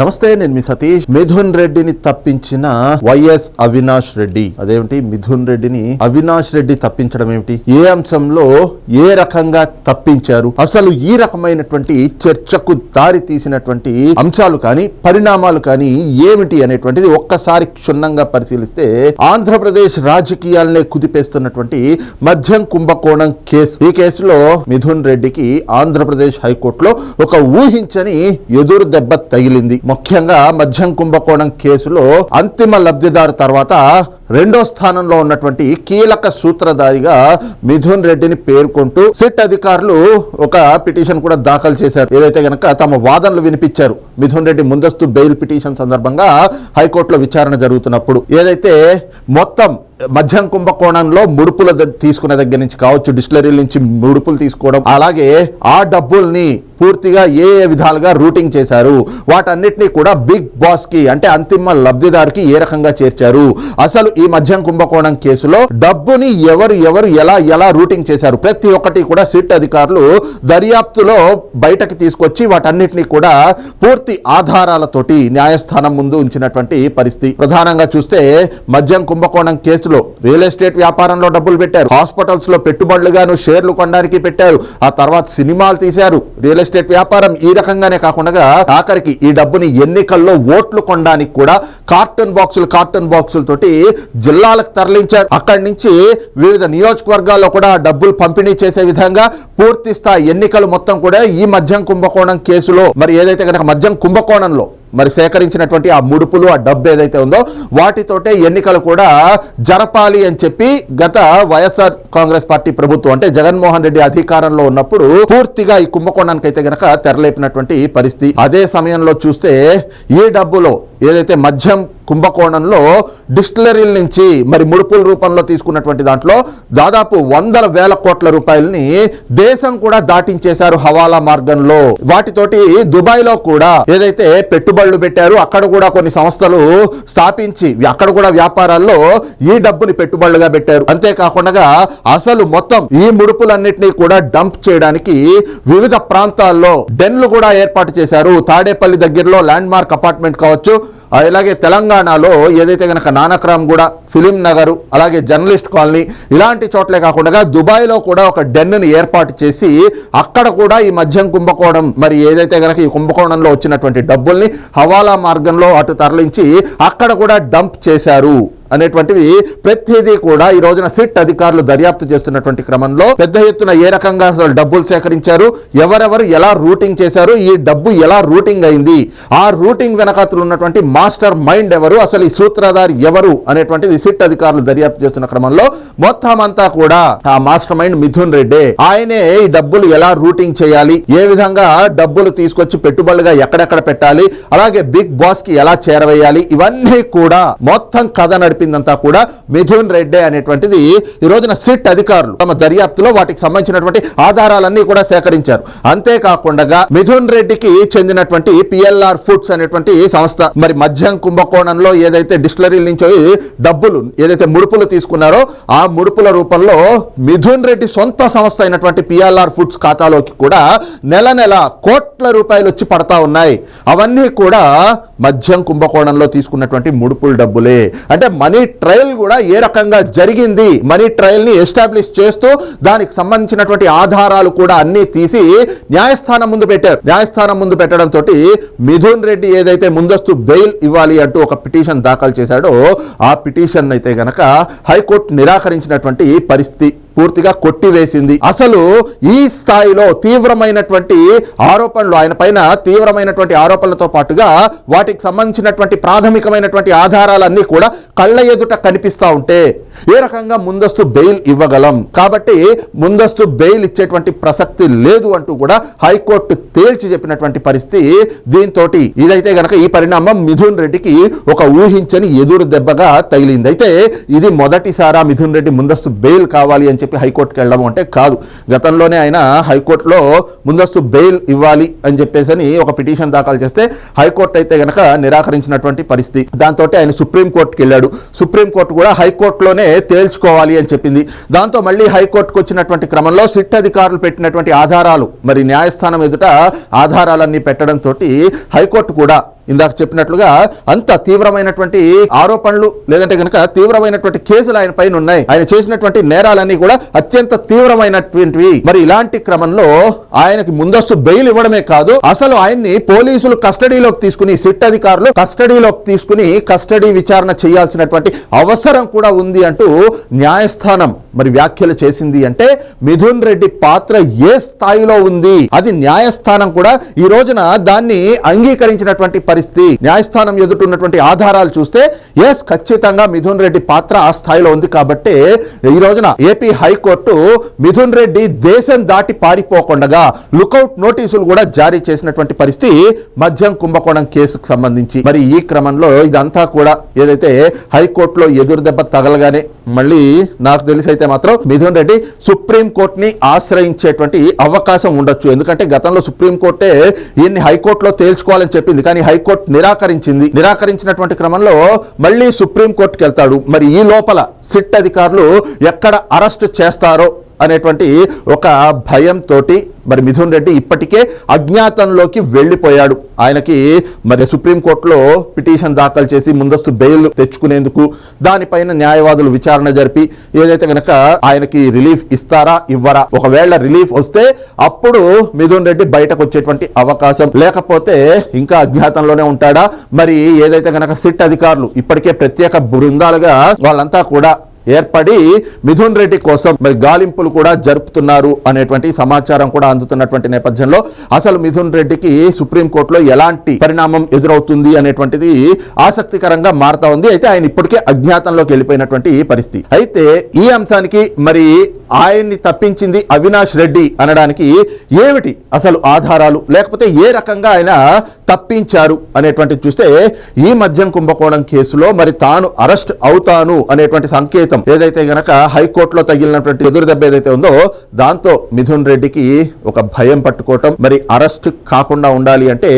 నమస్తే నేను మీ సతీష్. మిథున్ రెడ్డిని తప్పించిన వైఎస్ అవినాష్ రెడ్డి. అదేమిటి? మిథున్ రెడ్డిని అవినాష్ రెడ్డి తప్పించడం ఏమిటి? ఏ అంశంలో ఏ రకంగా తప్పించారు? అసలు ఈ రకమైనటువంటి చర్చకు దారి తీసినటువంటి అంశాలు కానీ పరిణామాలు కానీ ఏమిటి అనేటువంటిది ఒక్కసారి క్షుణ్ణంగా పరిశీలిస్తే ఆంధ్రప్రదేశ్ రాజకీయాలనే కుదిపేస్తున్నటువంటి మద్యం కుంభకోణం కేసు. ఈ కేసులో మిథున్ రెడ్డికి ఆంధ్రప్రదేశ్ హైకోర్టులో ఒక ఊహించని ఎదురు దెబ్బ తగిలింది. ముఖ్యంగా మద్యం కుంభకోణం కేసులో అంతిమ లబ్ధిదారు తర్వాత రెండో స్థానంలో ఉన్నటువంటి కీలక సూత్రధారిగా మిథున్ రెడ్డిని పేర్కొంటూ సిట్ అధికారులు ఒక పిటిషన్ కూడా దాఖలు చేశారు. ఏదైతే గనక తమ వాదనలు వినిపించారు మిథున్ రెడ్డి ముందస్తు బెయిల్ పిటిషన్ సందర్భంగా హైకోర్టులో విచారణ జరుగుతున్నప్పుడు. ఏదైతే మొత్తం మధ్యం కుంభకోణంలో ముడుపుల తీసుకునే దగ్గర నుంచి కావచ్చు డిస్టిలరీల నుంచి ముడుపులు తీసుకోవడం అలాగే ఆ డబ్బుల్ని పూర్తిగా ఏ ఏ విధాలుగా రూటింగ్ చేశారు వాటన్నిటినీ కూడా బిగ్ బాస్కి అంటే అంతిమ లబ్ధిదారుకి ఏ రకంగా చేర్చారు అసలు ఈ మద్యం కుంభకోణం కేసులో డబ్బుని ఎవరు ఎవరు ఎలా ఎలా రూటింగ్ చేశారు? ప్రతి ఒక్కటి కూడా సిట్ అధికారులు దర్యాప్తులో బయటకు తీసుకొచ్చి వాటన్నిటినీ కూడా పూర్తి ఆధారాలతోటి న్యాయస్థానం ముందు ఉంచినటువంటి పరిస్థితి. ప్రధానంగా చూస్తే మద్యం కుంభకోణం కేసులో రియల్ ఎస్టేట్ వ్యాపారంలో డబ్బులు పెట్టారు. హాస్పిటల్స్లో పెట్టుబడులుగాను షేర్లు కొనడానికి పెట్టారు. ఆ తర్వాత సినిమాలు తీశారు. రియల్ ఎస్టేట్ వ్యాపారం ఈ రకంగానే కాకుండా ఆఖరికి ఈ డబ్బుని ఎన్నికల్లో ఓట్లు కొనడానికి కూడా కార్టూన్ బాక్సులు కార్టూన్ బాక్సులతోటి జిల్లాలకు తరలించారు. అక్కడి నుంచి వివిధ నియోజకవర్గాల్లో కూడా డబ్బులు పంపిణీ చేసే విధంగా పూర్తి స్థాయి ఎన్నికలు మొత్తం కూడా ఈ మద్యం కుంభకోణం కేసులో. మరి ఏదైతే కనుక మద్యం కుంభకోణంలో మరి సేకరించినటువంటి ఆ ముడుపులు ఆ డబ్బు ఏదైతే ఉందో వాటితోటే ఎన్నికలు కూడా జరపాలి అని చెప్పి గత వైఎస్ఆర్ కాంగ్రెస్ పార్టీ ప్రభుత్వం అంటే జగన్మోహన్ రెడ్డి అధికారంలో ఉన్నప్పుడు పూర్తిగా ఈ కుంభకోణానికి అయితే గనక తెరలేపినటువంటి పరిస్థితి. అదే సమయంలో చూస్తే ఈ డబ్బులో ఏదైతే మద్యం కుంభకోణంలో డిస్టిలరీల నుంచి మరి ముడుపుల రూపంలో తీసుకున్నటువంటి దాంట్లో దాదాపు వందల వేల కోట్ల రూపాయలని దేశం కూడా దాటించేశారు హవాలా మార్గంలో. వాటితోటి దుబాయ్లో కూడా ఏదైతే పెట్టుబడి పెట్టుబడులు పెట్టారు. అక్కడ కూడా కొన్ని సంస్థలు స్థాపించి అక్కడ కూడా వ్యాపారాల్లో ఈ డబ్బుని పెట్టుబడులుగా పెట్టారు. అంతేకాకుండా అసలు మొత్తం ఈ ముడుపులన్నింటినీ కూడా డంప్ చేయడానికి వివిధ ప్రాంతాల్లో డెన్లు కూడా ఏర్పాటు చేశారు. తాడేపల్లి దగ్గరలో ల్యాండ్ మార్క్ అపార్ట్మెంట్ కావచ్చు అలాగే తెలంగాణలో ఏదైతే కనుక నానక్రామ్ కూడా ఫిలిం నగరు అలాగే జర్నలిస్ట్ కాలనీ ఇలాంటి చోట్లే కాకుండా దుబాయ్లో కూడా ఒక డెన్ను ఏర్పాటు చేసి అక్కడ కూడా ఈ మద్యం కుంభకోణం మరి ఏదైతే కనుక ఈ కుంభకోణంలో వచ్చినటువంటి డబ్బుల్ని హవాలా మార్గంలో అటు తరలించి అక్కడ కూడా డంప్ చేశారు. అనేటువంటివి ప్రతిదీ కూడా ఈ రోజున సిట్ అధికారులు దర్యాప్తు చేస్తున్నటువంటి క్రమంలో పెద్ద ఎత్తున ఏ రకంగా అసలు డబ్బులు సేకరించారు ఎవరెవరు ఎలా రూటింగ్ చేశారు ఈ డబ్బు ఎలా రూటింగ్ అయింది ఆ రూటింగ్ వెనకాతలు ఉన్నటువంటి మాస్టర్ మైండ్ ఎవరు అసలు ఈ సూత్రధారి ఎవరు అనేటువంటిది సిట్ అధికారులు దర్యాప్తు చేస్తున్న క్రమంలో మొత్తం అంతా కూడా ఆ మాస్టర్ మైండ్ మిథున్ రెడ్డి. ఆయనే ఈ డబ్బులు ఎలా రూటింగ్ చేయాలి ఏ విధంగా డబ్బులు తీసుకొచ్చి పెట్టుబడులుగా ఎక్కడెక్కడ పెట్టాలి అలాగే బిగ్ బాస్కి ఎలా చేరవేయాలి ఇవన్నీ కూడా మొత్తం కథ నడిపిందంతా కూడా మిథున్ రెడ్డి అనేటువంటిది ఈ రోజున సిట్ అధికారులు తమ దర్యాప్తులో వాటికి సంబంధించినటువంటి ఆధారాలన్నీ కూడా సేకరించారు. అంతేకాకుండా మిథున్ రెడ్డికి చెందినటువంటి పిఎల్ఆర్ ఫుడ్స్ అనేటువంటి సంస్థ మరి మద్యం కుంభకోణంలో ఏదైతే డిస్టిలరీల నుంచి డబ్బులు ఏదైతే ముడుపులు తీసుకున్నారో ఆ ముడుపుల రూపంలో మిథున్ రెడ్డి సొంత సంస్థ అయినటువంటి పిఎల్ఆర్ ఫుడ్స్ ఖాతాలోకి కూడా నెల నెల కోట్ల రూపాయలు వచ్చి పడతా ఉన్నాయి. అవన్నీ కూడా మద్యం కుంభకోణంలో తీసుకున్నటువంటి ముడుపుల డబ్బులే. అంటే మనీ ట్రయల్ కూడా ఏ రకంగా జరిగింది మనీ ట్రయల్ని ఎస్టాబ్లిష్ చేస్తూ దానికి సంబంధించినటువంటి ఆధారాలు కూడా అన్ని తీసి న్యాయస్థానం ముందు పెట్టారు. న్యాయస్థానం ముందు పెట్టడంతో మిథున్ రెడ్డి ఏదైతే ముందస్తు బెయిల్ ఇవ్వాలి అంటూ ఒక పిటిషన్ దాఖలు చేశాడో ఆ పిటిషన్ అయితే గనక హైకోర్టు నిరాకరించినటువంటి పరిస్థితి పూర్తిగా కొట్టివేసింది. అసలు ఈ స్థాయిలో తీవ్రమైనటువంటి ఆరోపణలు ఆయన పైన తీవ్రమైనటువంటి ఆరోపణలతో పాటుగా వాటికి సంబంధించినటువంటి ప్రాథమికమైనటువంటి ఆధారాలన్నీ కూడా కళ్ళ ఎదుట కనిపిస్తా ఉంటే ఏ రకంగా ముందస్తు బెయిల్ ఇవ్వగలం? కాబట్టి ముందస్తు బెయిల్ ఇచ్చేటువంటి ప్రసక్తి లేదు అంటూ కూడా హైకోర్టు తేల్చి చెప్పినటువంటి పరిస్థితి దీంతో ఇదైతే గనక ఈ పరిణామం మిథున్ రెడ్డికి ఒక ఊహించని ఎదురు దెబ్బగా తగిలింది. అయితే ఇది మొదటిసారా మిథున్ రెడ్డి ముందస్తు బెయిల్ కావాలి అని చెప్పి హైకోర్టుకి వెళ్ళడం అంటే కాదు. గతంలోనే ఆయన హైకోర్టులో ముందస్తు బెయిల్ ఇవ్వాలి అని చెప్పేసి అని ఒక పిటిషన్ దాఖలు చేస్తే హైకోర్టు అయితే గనక నిరాకరించినటువంటి పరిస్థితి. దాంతో ఆయన సుప్రీంకోర్టుకి వెళ్ళాడు. సుప్రీంకోర్టు కూడా హైకోర్టులోనే తేల్చుకోవాలి అని చెప్పింది. దాంతో మళ్ళీ హైకోర్టుకు వచ్చినటువంటి క్రమంలో సిట్ అధికారులు పెట్టినటువంటి ఆధారాలు మరి న్యాయస్థానం ఎదుట ఆధారాలన్నీ పెట్టడంతో హైకోర్టు కూడా ఇందాక చెప్పినట్లుగా అంత తీవ్రమైనటువంటి ఆరోపణలు లేదంటే గనక తీవ్రమైనటువంటి కేసులు ఆయన పైన ఉన్నాయి. ఆయన చేసినటువంటి నేరాలన్నీ కూడా అత్యంత తీవ్రమైనటువంటివి. మరి ఇలాంటి క్రమంలో ఆయనకి ముందస్తు బెయిల్ ఇవ్వడమే కాదు అసలు ఆయన్ని పోలీసులు కస్టడీలోకి తీసుకుని సిట్ అధికారులు కస్టడీలోకి తీసుకుని కస్టడీ విచారణ చేయాల్సినటువంటి అవసరం కూడా ఉంది అంటూ న్యాయస్థానం మరి వ్యాఖ్యలు చేసింది అంటే మిథున్ రెడ్డి పాత్ర ఏ స్థాయిలో ఉంది? అది న్యాయస్థానం కూడా ఈ రోజున దాన్ని అంగీకరించినటువంటి పరిస్థితి. న్యాయస్థానం ఎదుటిన్నటువంటి ఆధారాలు చూస్తే ఎస్ ఖచ్చితంగా మిథున్ రెడ్డి పాత్ర ఆ స్థాయిలో ఉంది కాబట్టి ఈ రోజున ఏపీ హైకోర్టు మిథున్ రెడ్డి దేశం దాటి పారిపోకుండా లుకౌట్ నోటీసులు కూడా జారీ చేసినటువంటి పరిస్థితి మద్యం కుంభకోణం కేసుకు సంబంధించి. మరి ఈ క్రమంలో ఇదంతా కూడా ఏదైతే హైకోర్టులో ఎదురు దెబ్బ తగలగానే మళ్ళీ నాకు తెలిసి అయితే మాత్రం మిథున్ రెడ్డి సుప్రీంకోర్టుని ఆశ్రయించేటువంటి అవకాశం ఉండొచ్చు. ఎందుకంటే గతంలో సుప్రీం కోర్టే ఈయన్ని హైకోర్టులో తేల్చుకోవాలని చెప్పింది. కానీ హైకోర్టు నిరాకరించింది. నిరాకరించినటువంటి క్రమంలో మళ్ళీ సుప్రీంకోర్టుకి వెళ్తాడు మరి ఈ లోపల సిట్ అధికారులు ఎక్కడ అరెస్ట్ చేస్తారో అనేటువంటి ఒక భయంతో మరి మిథున్ రెడ్డి ఇప్పటికే అజ్ఞాతంలోకి వెళ్ళిపోయాడు. ఆయనకి మరి సుప్రీంకోర్టులో పిటిషన్ దాఖలు చేసి ముందస్తు బెయిల్ తెచ్చుకునేందుకు దానిపైన న్యాయవాదులు విచారణ జరిపి ఏదైతే గనక ఆయనకి రిలీఫ్ ఇస్తారా ఇవ్వరా ఒకవేళ రిలీఫ్ వస్తే అప్పుడు మిథున్ రెడ్డి బయటకు వచ్చేటువంటి అవకాశం. లేకపోతే ఇంకా అజ్ఞాతంలోనే ఉంటాడా? మరి ఏదైతే గనక సిట్ అధికారులు ఇప్పటికే ప్రత్యేక బృందాలుగా వాళ్ళంతా కూడా ఏర్పడి మిథున్ రెడ్డి కోసం మరి గాలింపులు కూడా జరుపుతున్నారు అనేటువంటి సమాచారం కూడా అందుతున్నటువంటి నేపథ్యంలో అసలు మిథున్ రెడ్డికి సుప్రీంకోర్టులో ఎలాంటి పరిణామం ఎదురవుతుంది అనేటువంటిది ఆసక్తికరంగా మారుతా ఉంది. అయితే ఆయన ఇప్పటికే అజ్ఞాతంలోకి వెళ్ళిపోయినటువంటి పరిస్థితి. అయితే ఈ అంశానికి మరి ఆయన్ని తప్పించింది అవినాష్ రెడ్డి అనడానికి ఏమిటి అసలు ఆధారాలు? లేకపోతే ఏ రకంగా ఆయన తప్పించారు అనేటువంటిది చూస్తే ఈ మద్యం కుంభకోణం కేసులో మరి తాను అరెస్ట్ అవుతాను అనేటువంటి సంకేతం ఏదైతే గనక హైకోర్టులో తగిలినటువంటి ఎదురు దెబ్బ ఏదైతే ఉందో దాంతో మిథున్ రెడ్డికి ఒక భయం పట్టుకోవటం మరి అరెస్ట్ కాకుండా ఉండాలి అంటే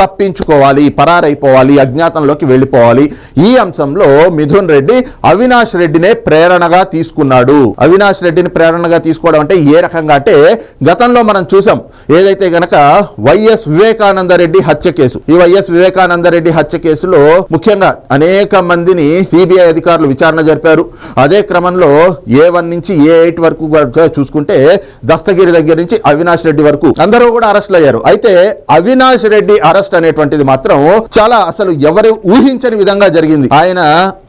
తప్పించుకోవాలి పరారైపోవాలి అజ్ఞాతంలోకి వెళ్ళిపోవాలి. ఈ అంశంలో మిథున్ రెడ్డి అవినాష్ రెడ్డినే ప్రేరణగా తీసుకున్నాడు. అవినాష్ రెడ్డిని ప్రేరణగా తీసుకోవడం అంటే ఏ రకంగా అంటే గతంలో మనం చూసాం ఏదైతే గనక వైఎస్ వివేకానందరెడ్డి హత్య కేసు ఈ వైఎస్ వివేకానంద రెడ్డి హత్య కేసులో ముఖ్యంగా అనేక మందిని సిబిఐ అధికారులు విచారణ జరిపారు. అదే క్రమంలో ఏ వన్ నుంచి ఏ ఎయిట్ వరకు చూసుకుంటే దస్తగిరి దగ్గర నుంచి అవినాష్ రెడ్డి వరకు అందరూ కూడా అరెస్ట్ అయ్యారు అయితే అవినాష్ రెడ్డి అరెస్ట్ అనేటువంటిది మాత్రం చాలా అసలు ఎవరు ఊహించని విధంగా జరిగింది. ఆయన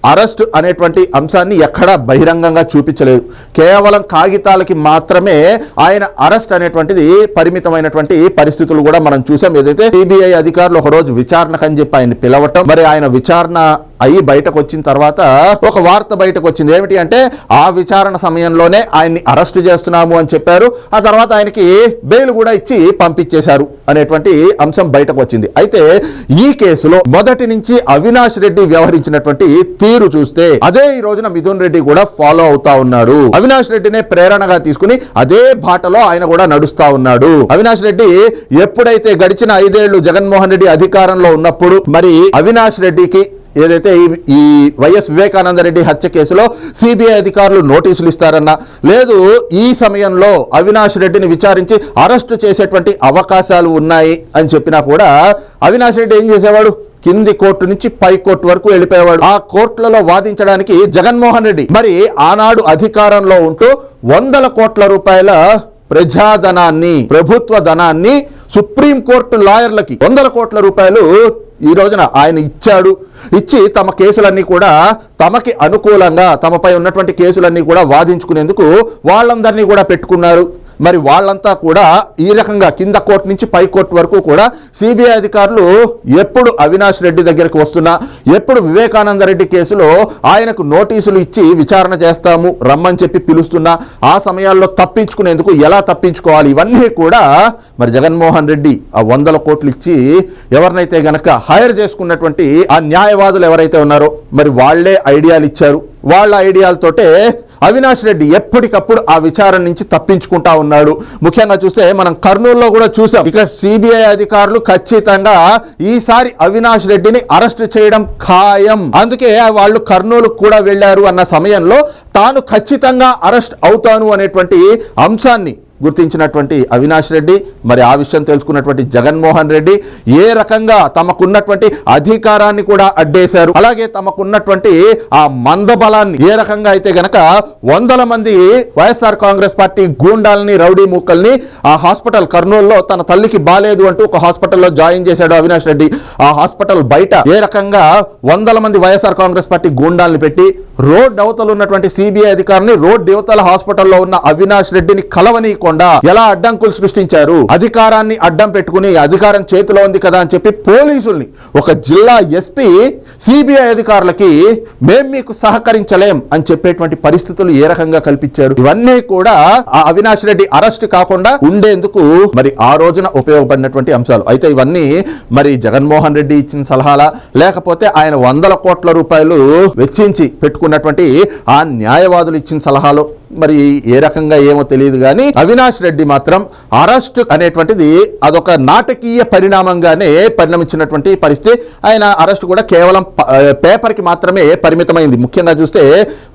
అరెస్ట్ అనేటువంటి అంశాన్ని ఎక్కడా బహిరంగంగా చూపించలేదు. కేవలం కాగితాలకి మాత్రమే ఆయన అరెస్ట్ అనేటువంటిది పరిమితమైనటువంటి పరిస్థితులు కూడా మనం చూసాం. ఏదైతే సిబిఐ అధికారులు ఒక రోజు విచారణకని చెప్పి ఆయన పిలవటం మరి ఆయన విచారణ అయ్యి బయటకు వచ్చిన తర్వాత ఒక వార్త బయటకు వచ్చింది. ఏమిటి అంటే ఆ విచారణ సమయంలోనే ఆయన్ని అరెస్ట్ చేస్తున్నాము అని చెప్పారు. ఆ తర్వాత ఆయనకి బెయిల్ కూడా ఇచ్చి పంపించేశారు అనేటువంటి అంశం బయటకు వచ్చింది. అయితే ఈ కేసులో మొదటి నుంచి అవినాష్ రెడ్డి వ్యవహరించినటువంటి తీరు చూస్తే అదే ఈ రోజున మిథున్ రెడ్డి కూడా ఫాలో అవుతా ఉన్నాడు. అవినాష్ రెడ్డినే ప్రేరణగా తీసుకుని అదే బాటలో ఆయన కూడా నడుస్తా ఉన్నాడు. అవినాష్ రెడ్డి ఎప్పుడైతే గడిచిన ఐదేళ్ళు జగన్మోహన్ రెడ్డి అధికారంలో ఉన్నప్పుడు మరి అవినాష్ రెడ్డికి ఏదైతే ఈ ఈ వైఎస్ వివేకానంద రెడ్డి హత్య కేసులో సిబిఐ అధికారులు నోటీసులు ఇస్తారన్నా లేదు ఈ సమయంలో అవినాష్ రెడ్డిని విచారించి అరెస్టు చేసేటువంటి అవకాశాలు ఉన్నాయి అని చెప్పినా కూడా అవినాష్ రెడ్డి ఏం చేసేవాడు? కింది కోర్టు నుంచి పై కోర్టు వరకు వెళ్ళిపోయేవాడు. ఆ కోర్టులలో వాదించడానికి జగన్మోహన్ రెడ్డి. మరి ఆనాడు అధికారంలో ఉంటూ వందల కోట్ల రూపాయల ప్రజాధనాన్ని ప్రభుత్వ ధనాన్ని సుప్రీంకోర్టు లాయర్లకి వందల కోట్ల రూపాయలు ఈ రోజున ఆయన ఇచ్చాడు. ఇచ్చి తమ కేసులన్నీ కూడా తమకి అనుకూలంగా తమపై ఉన్నటువంటి కేసులన్నీ కూడా వాదించుకునేందుకు వాళ్ళందరినీ కూడా పెట్టుకున్నారు. మరి వాళ్ళంతా కూడా ఈ రకంగా కింద కోర్టు నుంచి పై కోర్టు వరకు కూడా సిబిఐ అధికారులు ఎప్పుడు అవినాష్ రెడ్డి దగ్గరికి వస్తున్నా ఎప్పుడు వివేకానంద రెడ్డి కేసులో ఆయనకు నోటీసులు ఇచ్చి విచారణ చేస్తాము రమ్మని చెప్పి పిలుస్తున్నా ఆ సమయాల్లో తప్పించుకునేందుకు ఎలా తప్పించుకోవాలి? ఇవన్నీ కూడా మరి జగన్మోహన్ రెడ్డి ఆ వందల కోట్లు ఇచ్చి ఎవరినైతే గనక హైర్ చేసుకున్నటువంటి ఆ న్యాయవాదులు ఎవరైతే ఉన్నారో మరి వాళ్ళే ఐడియాలు ఇచ్చారు. వాళ్ళ ఐడియాలతోటే అవినాష్ రెడ్డి ఎప్పటికప్పుడు ఆ విచారణ నుంచి తప్పించుకుంటా ఉన్నాడు. ముఖ్యంగా చూస్తే మనం కర్నూలులో కూడా చూసాం. ఇక సిబిఐ అధికారులు ఖచ్చితంగా ఈసారి అవినాష్ రెడ్డిని అరెస్ట్ చేయడం ఖాయం. అందుకే వాళ్ళు కర్నూలు కూడా వెళ్ళారు అన్న సమయంలో తాను ఖచ్చితంగా అరెస్ట్ అవుతాను అనేటువంటి అంశాన్ని గుర్తించినటువంటి అవినాష్ రెడ్డి మరి ఆ విషయం తెలుసుకున్నటువంటి జగన్మోహన్ రెడ్డి ఏ రకంగా తమకున్నటువంటి అధికారాన్ని కూడా అడ్డేశారు. అలాగే తమకున్నటువంటి ఆ మందబలాన్ని ఏ రకంగా అయితే గనక వందల మంది వైఎస్ఆర్ కాంగ్రెస్ పార్టీ గూండాలని రౌడీ మూకల్ని ఆ హాస్పిటల్ కర్నూలులో తన తల్లికి బాలేదు అంటూ ఒక హాస్పిటల్లో జాయిన్ చేశాడు అవినాష్ రెడ్డి. ఆ హాస్పిటల్ బయట ఏ రకంగా వందల మంది వైఎస్ఆర్ కాంగ్రెస్ పార్టీ గూండాల్ని పెట్టి రోడ్ అవతల ఉన్నటువంటి సిబిఐ అధికారిని రోడ్ యువతల హాస్పిటల్లో ఉన్న అవినాష్ రెడ్డిని కలవనీయకుండా ఎలా అడ్డంకులు సృష్టించారు? అధికారాన్ని అడ్డం పెట్టుకుని అధికారం చేతిలో ఉంది కదా అని చెప్పి పోలీసుల్ని ఒక జిల్లా ఎస్పీ సిబిఐ అధికారులకి మేం మీకు సహకరించలేం అని చెప్పేటువంటి పరిస్థితులు ఏ రకంగా కల్పించారు? ఇవన్నీ కూడా ఆ అవినాష్ రెడ్డి అరెస్ట్ కాకుండా ఉండేందుకు మరి ఆ రోజున ఉపయోగపడినటువంటి అంశాలు. అయితే ఇవన్నీ మరి జగన్మోహన్ రెడ్డి ఇచ్చిన సలహాలా? లేకపోతే ఆయన వందల కోట్ల రూపాయలు వెచ్చించి ఉన్నటువంటి ఆ న్యాయవాదులు ఇచ్చిన సలహాలు. మరి ఏ రకంగా ఏమో తెలియదు కానీ అవినాష్ రెడ్డి మాత్రం అరెస్ట్ అనేటువంటిది అదొక నాటకీయ పరిణామంగానే పరిణమించినటువంటి పరిస్థితి. ఆయన అరెస్ట్ కూడా కేవలం పేపర్కి మాత్రమే పరిమితమైంది. ముఖ్యంగా చూస్తే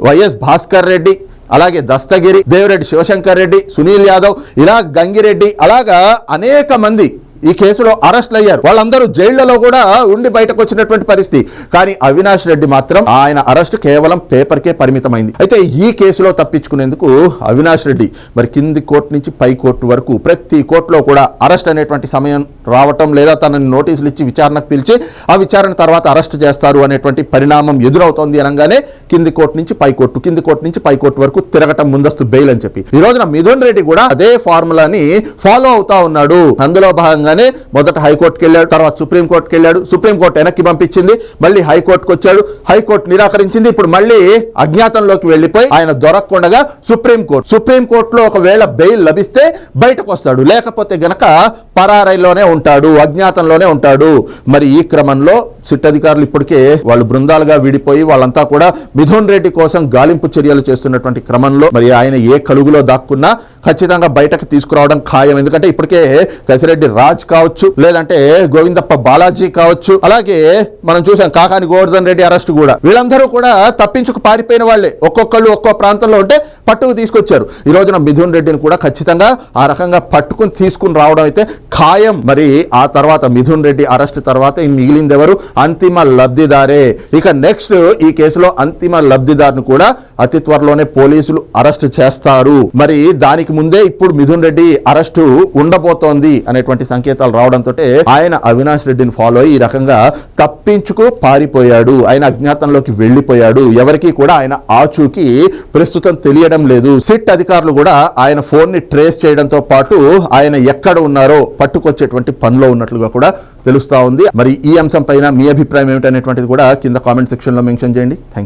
వైఎస్ భాస్కర్ రెడ్డి అలాగే దస్తగిరి దేవిరెడ్డి శివశంకర్ రెడ్డి సునీల్ యాదవ్ ఇలా గంగిరెడ్డి అలాగా అనేక మంది ఈ కేసులో అరెస్ట్లు అయ్యారు. వాళ్ళందరూ జైళ్ళలో కూడా ఉండి బయటకు వచ్చినటువంటి పరిస్థితి. కానీ అవినాష్ రెడ్డి మాత్రం ఆయన అరెస్ట్ కేవలం పేపర్కే పరిమితమైంది. అయితే ఈ కేసులో తప్పించుకునేందుకు అవినాష్ రెడ్డి మరి కింది కోర్టు నుంచి పై కోర్టు వరకు ప్రతి కోర్టులో కూడా అరెస్ట్ అనేటువంటి సమయం రావటం లేదా తనని నోటీసులు ఇచ్చి విచారణకు పిలిచి ఆ విచారణ తర్వాత అరెస్ట్ చేస్తారు అనేటువంటి పరిణామం ఎదురవుతోంది అనగానే కింది కోర్టు నుంచి పై కోర్టు కింది కోర్టు నుంచి పై కోర్టు వరకు తిరగటం ముందస్తు బెయిల్ అని చెప్పి. ఈ రోజున మిథున్ రెడ్డి కూడా అదే ఫార్ములాని ఫాలో అవుతా ఉన్నాడు. అందులో భాగంగా భాగంగానే మొదట హైకోర్టుకి వెళ్ళాడు తర్వాత సుప్రీంకోర్టుకి వెళ్ళాడు. సుప్రీంకోర్టు వెనక్కి పంపించింది మళ్ళీ హైకోర్టుకు వచ్చాడు. హైకోర్టు నిరాకరించింది. ఇప్పుడు మళ్ళీ అజ్ఞాతంలోకి వెళ్ళిపోయి ఆయన దొరకకుండా సుప్రీంకోర్టు సుప్రీంకోర్టులో ఒకవేళ బెయిల్ లభిస్తే బయటకు వస్తాడు. లేకపోతే గనక పరారైలోనే ఉంటాడు అజ్ఞాతంలోనే ఉంటాడు. మరి ఈ క్రమంలో సిట్ అధికారులు ఇప్పటికే వాళ్ళు బృందాలుగా విడిపోయి వాళ్ళంతా కూడా మిథున్ రెడ్డి కోసం గాలింపు చర్యలు చేస్తున్నటువంటి క్రమంలో మరి ఆయన ఏ కలుగులో దాక్కున్నా ఖచ్చితంగా బయటకు తీసుకురావడం ఖాయం. ఎందుకంటే ఇప్పటికే కసిరెడ్డి రాజ్ కావచ్చు లేదంటే గోవిందప్ప బాలాజీ కావచ్చు అలాగే మనం చూసాం కాకాని గోవర్ధన్ రెడ్డి అరెస్ట్ కూడా. వీళ్ళందరూ కూడా తప్పించుకు పారిపోయిన వాళ్ళే. ఒక్కొక్కళ్ళు ఒక్కో ప్రాంతంలో ఉంటే పట్టుకు తీసుకొచ్చారు. ఈ రోజున మిథున్ రెడ్డిని కూడా ఖచ్చితంగా ఆ రకంగా పట్టుకుని తీసుకుని రావడం అయితే ఖాయం. మరి ఆ తర్వాత మిథున్ రెడ్డి అరెస్ట్ తర్వాత ఈ మిగిలింది ఎవరు అంతిమ లబ్ధిదారే. ఇక నెక్స్ట్ ఈ కేసులో అంతిమ లబ్ధిదారుని కూడా అతి త్వరలోనే పోలీసులు అరెస్ట్ చేస్తారు. మరి దానికి ముందే ఇప్పుడు మిథున్ రెడ్డి అరెస్టు ఉండబోతోంది అనేటువంటి సంకేతాలు రావడంతో ఆయన అవినాష్ రెడ్డిని ఫాలో అయ్యి ఈ రకంగా తప్పించుకు పారిపోయాడు. ఆయన అజ్ఞాతంలోకి వెళ్ళిపోయాడు. ఎవరికి కూడా ఆయన ఆచూకి ప్రస్తుతం తెలియడం లేదు. సిట్ అధికారులు కూడా ఆయన ఫోన్ని ట్రేస్ చేయడంతో పాటు ఆయన ఎక్కడ ఉన్నారో పట్టుకొచ్చేటువంటి పనిలో ఉన్నట్లుగా కూడా తెలుస్తూ ఉంది. మరి ఈ అంశం పైన మీ అభిప్రాయం ఏమిటనేటువంటిది కూడా కింద కామెంట్ సెక్షన్లో మెన్షన్ చేయండి. Thank you